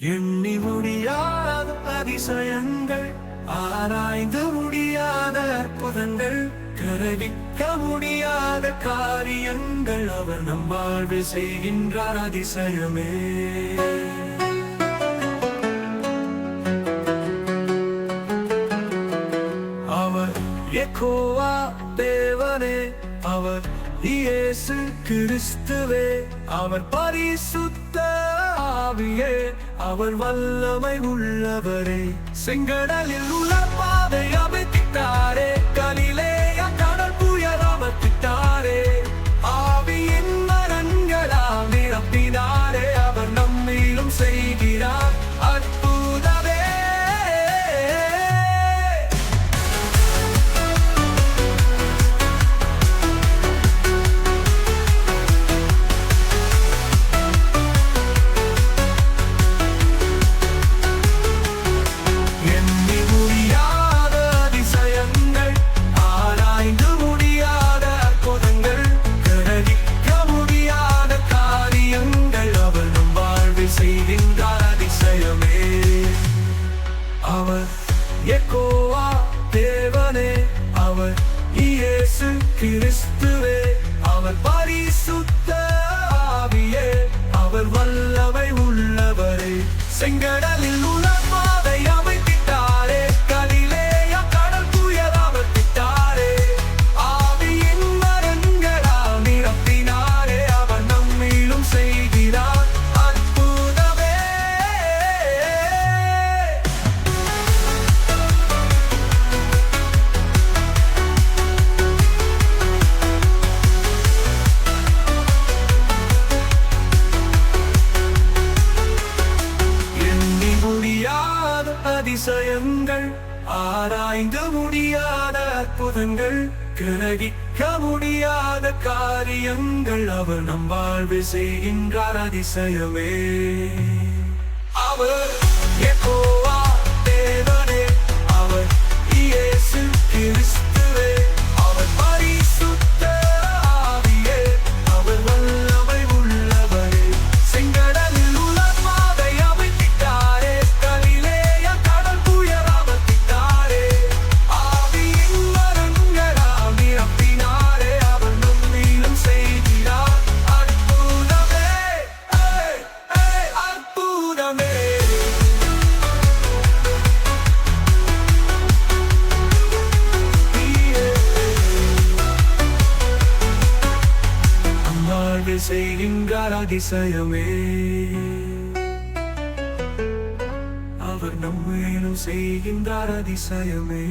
எண்ணி முடியாத அதிசயங்கள் ஆராய்ந்து முடியாத அற்புதங்கள் கரவிக்க முடியாத காரியங்கள் அவர் நம் வாழ்வில் செய்கின்றார் அதிசயமே. அவர் எக்கோவா தேவனே அவர் இயேசு கிறிஸ்துவே. அவர் பரிசுத்த ஆவியே. அவர் வல்லமை உள்ளவரே. செங்கடலில் உள்ள பாதை அமைத்தார் ஆராய்ந்து முடியாத அற்புதங்கள் கிரகிக்க முடியாத காரியங்கள் அவர் நம் வாழ்வு செய்கின்றார் அதிசயமே. அவர் வாழ்வில் செய்கின்றார் அதிசயமே. அவர் நம்மேலும் செய்கின்றார் அதிசயமே.